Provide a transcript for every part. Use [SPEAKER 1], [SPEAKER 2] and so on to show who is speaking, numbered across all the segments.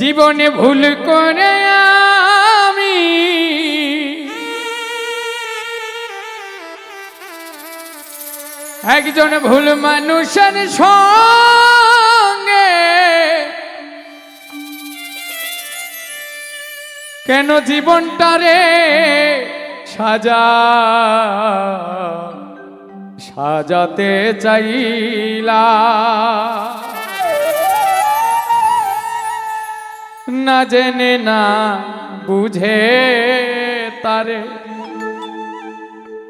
[SPEAKER 1] জীবনে ভুল করে আমি। একজন ভুল মানুষের সঙ্গে কেন জীবনটারে সাজা? সাজাতে চাইলা। না জেনে না বুঝে তারে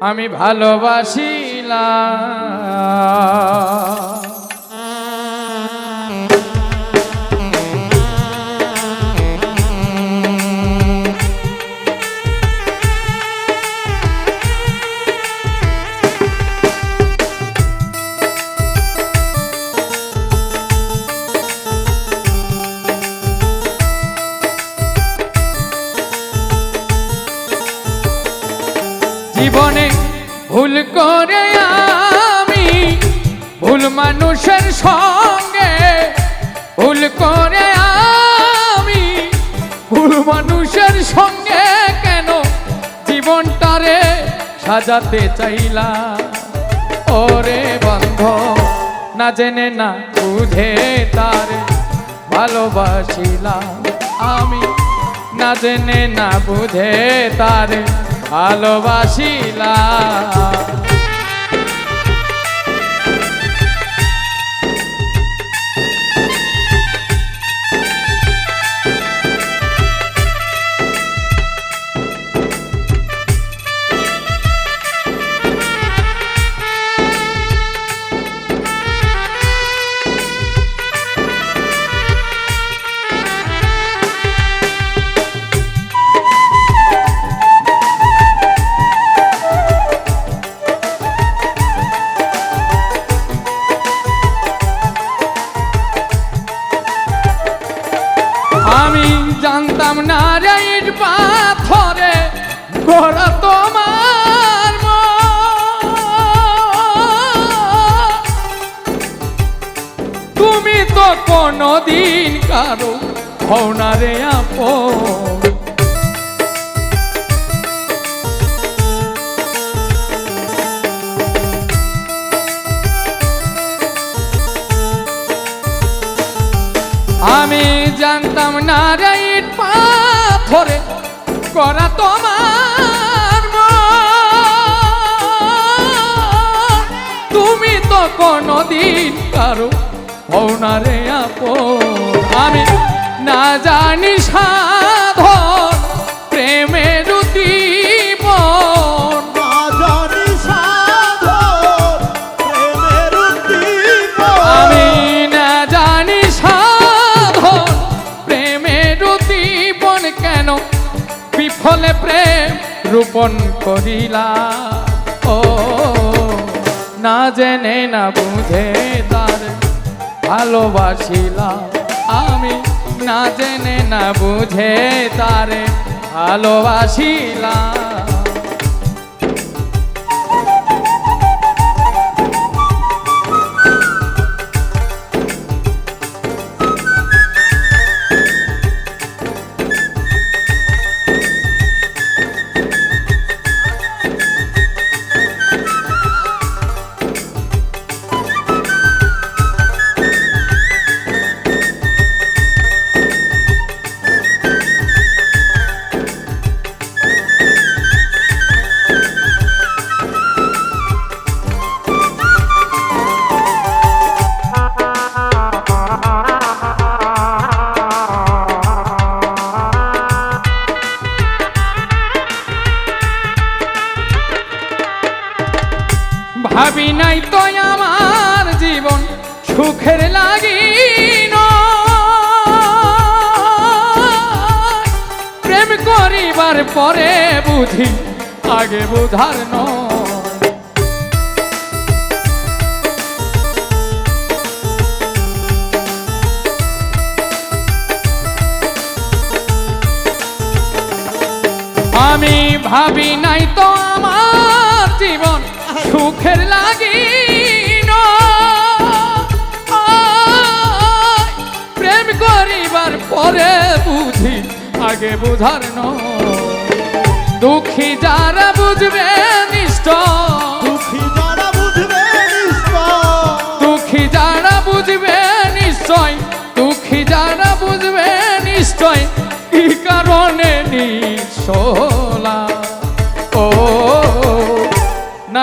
[SPEAKER 1] আমি ভালোবাসিলাম। জীবনে ভুল করে আমি, ভুল মানুষের সঙ্গে ভুল করে আমি, ভুল মানুষের সঙ্গে কেন জীবনটারে সাজাতে চাইলাম? ওরে বন্ধ, না জেনে না বুঝে তারে ভালোবাসিলাম আমি, না জেনে না বুঝে তারে ভালোবাসিলাম। জানতাম না রে ইট পাথরে ঘোরা তোমার তুমি তো কোনদিন কারও হও না আমি জানতাম না রে পাথরে করা তোমার তুমি তো কোনদিন কারও হও আপ আমি না জানি সাধন বিফলে প্রেম রূপন করিলা। ও, না জেনে, না বুঝে তার ভালোবাসিলা আমি না জেনে, না বুঝে তারে ভালোবাসিলাম। ভাবি নাই তো আমার জীবন সুখের লাগি প্রেম করিবার পরে বুঝি আগে বুঝার নয়। আমি ভাবি নাই তো সুখের লাগি প্রেম করিবার পরে বুঝি আগে বুঝার ন দুঃখী যারা বুঝবে নিশ্চয়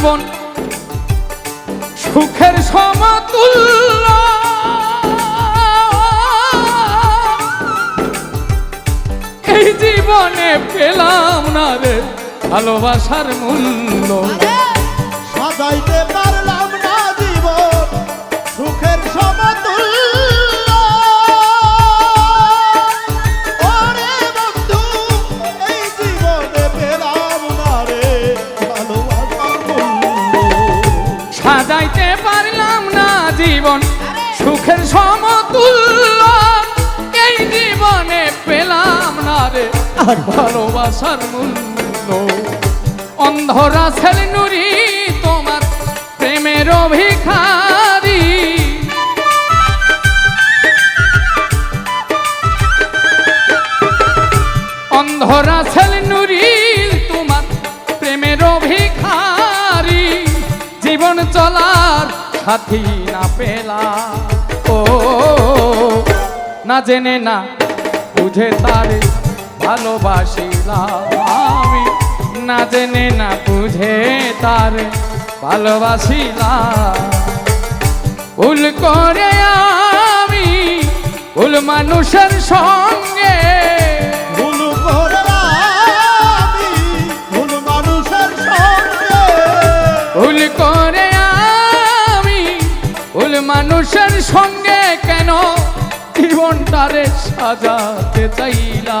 [SPEAKER 1] জীবন সুখের সমতুল্য। এই জীবনে পেলাম না রে ভালোবাসার মূল্য।
[SPEAKER 2] সদাইতে পারলাম রে ভালোবাসার মূল্য।
[SPEAKER 1] অন্ধরা ছেলে নুরি তোমার প্রেমের অভিখারী। অন্ধরা ছেলে নুরি তোমার প্রেমের অভিখারী। জীবন চলার সাথী না পেলা। ও, না জেনে না বুঝে তারে ভালোবাসিলাম আমি। না জেনে না বুঝে তারে ভালোবাসিলাম। ভুল করে আমি ভুল মানুষের সঙ্গে।
[SPEAKER 2] ভুল করে আমি ভুল মানুষের সঙ্গে।
[SPEAKER 1] ভুল করে আমি ভুল মানুষের সঙ্গে কেন? জীবনটারে সাজাতে চাইলা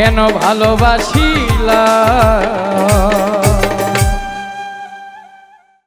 [SPEAKER 1] কেন ভালোবাসিলা?